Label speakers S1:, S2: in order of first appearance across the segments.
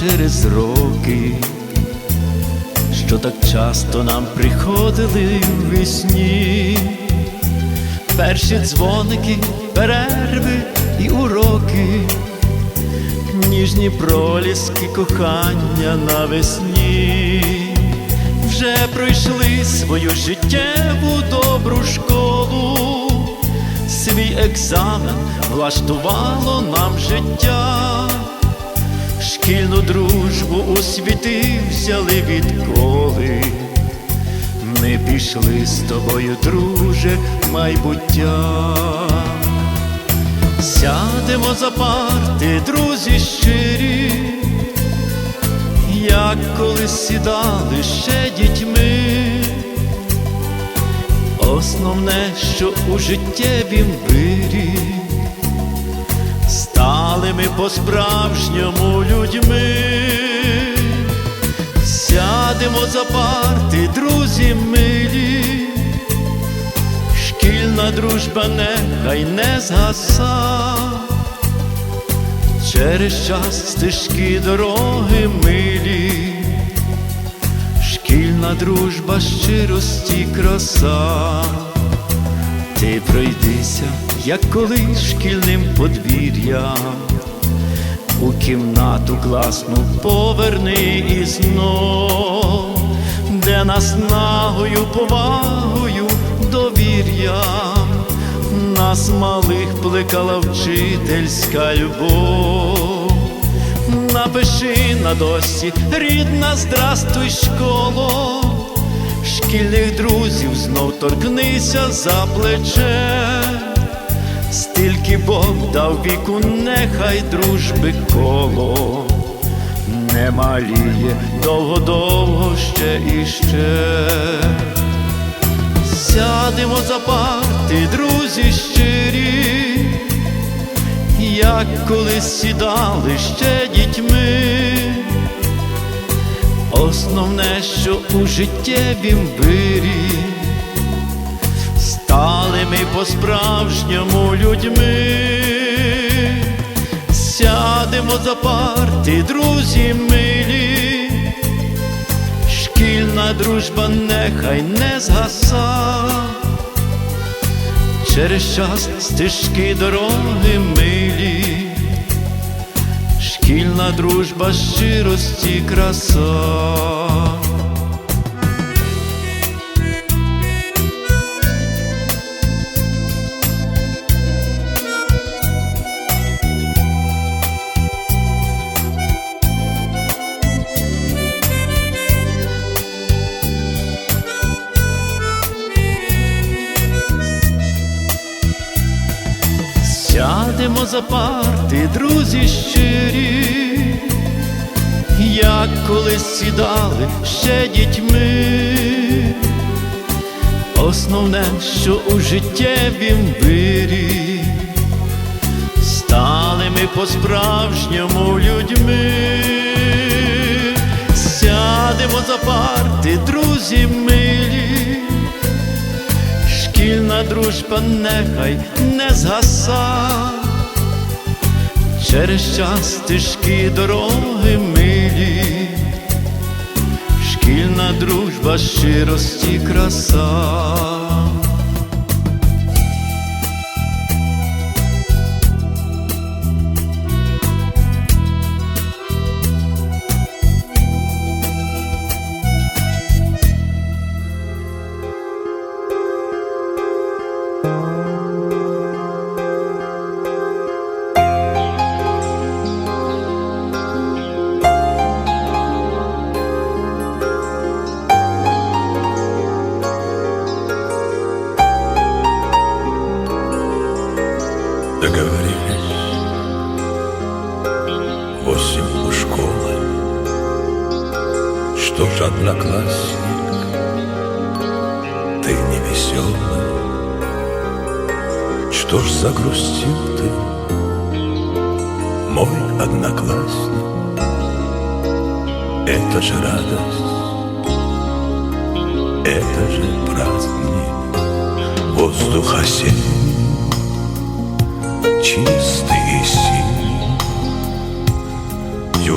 S1: через роки, що так часто нам приходили в вісні, перші дзвоники, перерви і уроки, ніжні проліски кохання навесні, вже пройшли свою життєву добру школу свій екзамен влаштувало нам життя, шкільну дружбу у світи взяли відколи. Ми пішли з тобою, друже, майбуття. Сядемо за парти, друзі щирі, як колись сідали ще дітьми. Основне, що у життєвім вирі стали ми по-справжньому людьми, сядемо за парти, друзі милі, шкільна дружба нехай не згаса, через час стежки дороги милі. Шкільна дружба щирості краса, ти пройдися, як колись шкільним подвір'ям, у кімнату класну поверни і знов, де нас нагою, повагою, довір'ям, нас малих плекала вчительська любов. Напиши на досі, рідна, здрастуй, школо, шкільних друзів знов торкнися за плече, стільки Бог дав віку, нехай дружби коло, не маліє довго-довго ще і ще. Сядемо за парти, друзі щирі. Як колись сідали ще дітьми, основне, що у життєвім вирі стали ми по-справжньому людьми, сядемо за парти, друзі милі, шкільна дружба нехай не згаса. Через час стежки дороги милі, шкільна дружба щирості краса. Сядемо за парти, друзі щирі, як колись сідали ще дітьми, основне, що у життєвім вирі, стали ми по-справжньому людьми, сядемо за парти, друзі милі. Шкільна дружба нехай не згаса, через час стежки дороги милі, шкільна дружба щирості краса.
S2: Договорились Восемь у школы. Что ж, одноклассник Ты не веселый Что ж загрустил ты Мой одноклассник? Это же радость Это же праздник. Воздух осенний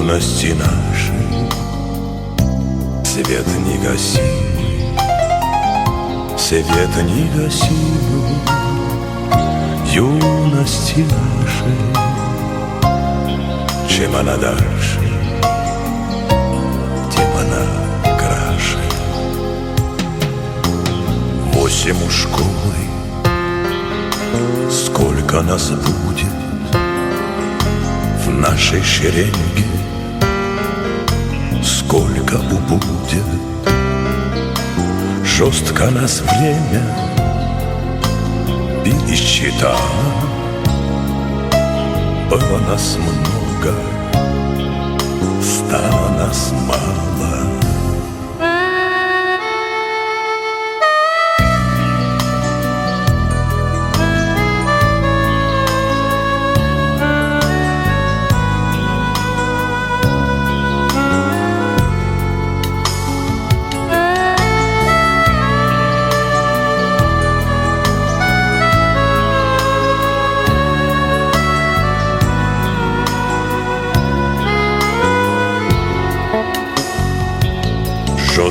S2: юности нашей Свет не гаси, свет не гаси. Юности нашей Чем она дальше, тем она краше. Восемь у школы, сколько нас будет В нашей шеренге сколько убудет. Жестко нас время пересчитало Было нас много, стало нас мало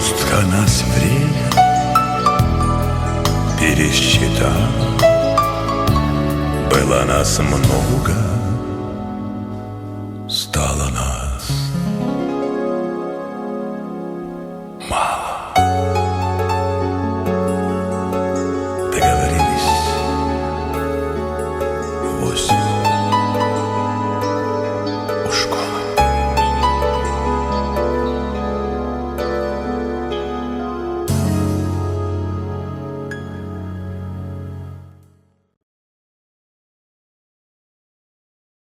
S2: Жестко нас время пересчитал Было нас много,